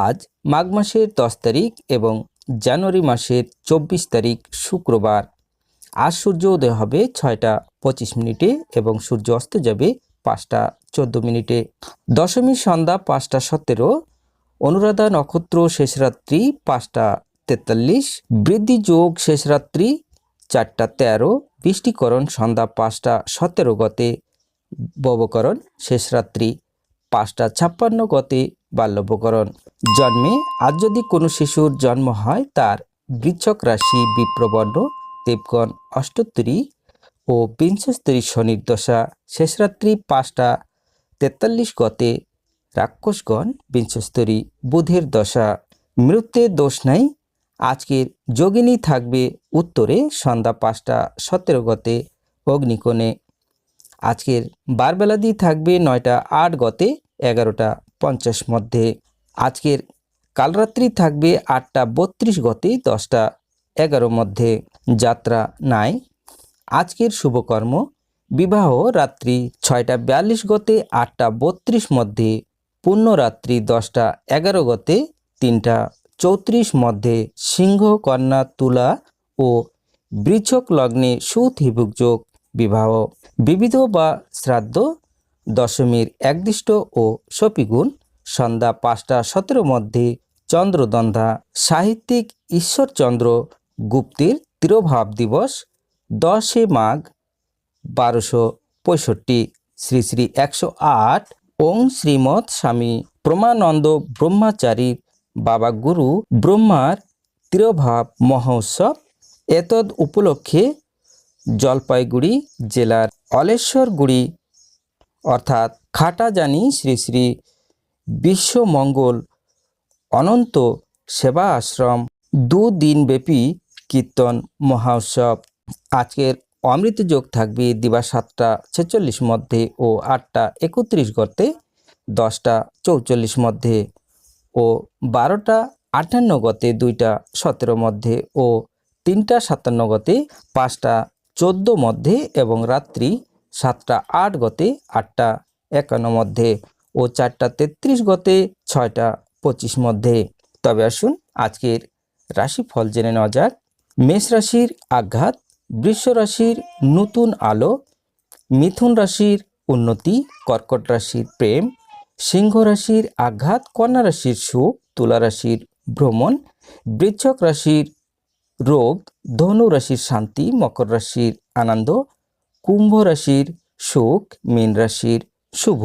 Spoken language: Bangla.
আজ মাঘ মাসের দশ তারিখ এবং জানুয়ারি মাসের চব্বিশ তারিখ শুক্রবার। আজ সূর্য উদয় হবে ছয়টা পঁচিশ মিনিটে এবং সূর্য অস্ত যাবে পাঁচটা চোদ্দ মিনিটে। দশমী সন্ধ্যা পাঁচটা সতেরো, অনুরাধা নক্ষত্র শেষ রাত্রি পাঁচটা তেতাল্লিশ, বৃদ্ধি যোগ শেষ রাত্রি চারটা তেরো, বৃষ্টিকরণ সন্ধ্যা পাঁচটা সতেরো গতে, ববকরণ শেষ রাত্রি পাঁচটা ছাপ্পান্ন গতে বাল্যবকরণ জন্মে আজ যদি কোনো শিশুর জন্ম হয়, তার বৃচ্ছক রাশি বিপ্রবর্ণ, দেবগণ অষ্টোত্তরী ও বিংশস্তরী শনির দশা শেষরাত্রি পাঁচটা তেতাল্লিশ গতে রাক্ষসগণ বিংশস্তরী বুধের দশা। মৃত্যুর দোষ নাই, আজকের যোগিনী থাকবে উত্তরে, সন্ধ্যা পাঁচটা সতেরো গতে অগ্নিকোণে। আজকের বারবেলাদি থাকবে নয়টা আট গতে এগারোটা পঞ্চাশ মধ্যে। আজকের কালরাত্রি থাকবে আটটা বত্রিশ গতে দশটা এগারো মধ্যে। যাত্রা নাই। আজকের শুভকর্ম, বিবাহ রাত্রি ছয়টা বিয়াল্লিশ গতে আটটা বত্রিশ মধ্যে। পূর্ণরাত্রি দশটা এগারো গতে তিনটা চৌত্রিশ মধ্যে। সিংহ, কন্যা, তুলা ও বৃছক লগ্নে হিবুক যোগ, বিবাহ, বিবিধ বা শ্রাদ্ধ দশমীর একদিষ্ট ও সপিগুণ, সন্ধ্যা পাঁচটা সতেরো মধ্যে চন্দ্রদন্ধা সাহিত্যিক ঈশ্বরচন্দ্র গুপ্তের তিরোভাব দিবস, দশে মাঘ বারোশো পঁয়ষট্টি। শ্রী শ্রী একশো আট। ওং শ্রীমৎ স্বামী প্রমানন্দ ব্রহ্মাচারীর বাবা গুরু ব্রহ্মার তিরোভাব মহোৎসব এতদ উপলক্ষে জলপাইগুড়ি জেলার অলেশ্বরগুড়ি অর্থাৎ খাটাজানি শ্রী শ্রী বিশ্বমঙ্গল অনন্ত সেবা আশ্রম দুদিনব্যাপী কীর্তন মহোৎসব। আজকের অমৃত যোগ থাকবে দিবা সাতটা ছেচল্লিশ মধ্যে ও আটটা একত্রিশ গতে দশটা চৌচল্লিশ মধ্যে ও বারোটা আটান্ন গতে দুইটা সতেরো মধ্যে ও তিনটা সাতান্ন গতে পাঁচটা চোদ্দ মধ্যে এবং রাত্রি সাতটা আট গতে, আটটা একান্ন মধ্যে ও চারটা তেত্রিশ গতে, ছয়টা পঁচিশ মধ্যে। তবে আসুন আজকের রাশিফল জেনে নেওয়া যাক। মেষ রাশির আঘাত, বৃষ রাশির নতুন আলো, মিথুন রাশির উন্নতি, কর্কট রাশির প্রেম, সিংহ রাশির আঘাত, কন্যা রাশির সুখ, তুলা রাশির ভ্রমণ বৃচ্ছক রাশির রোগ, ধনু রাশির শান্তি, মকর রাশির আনন্দ কুম্ভ রাশির শোক মীন রাশির শুভ।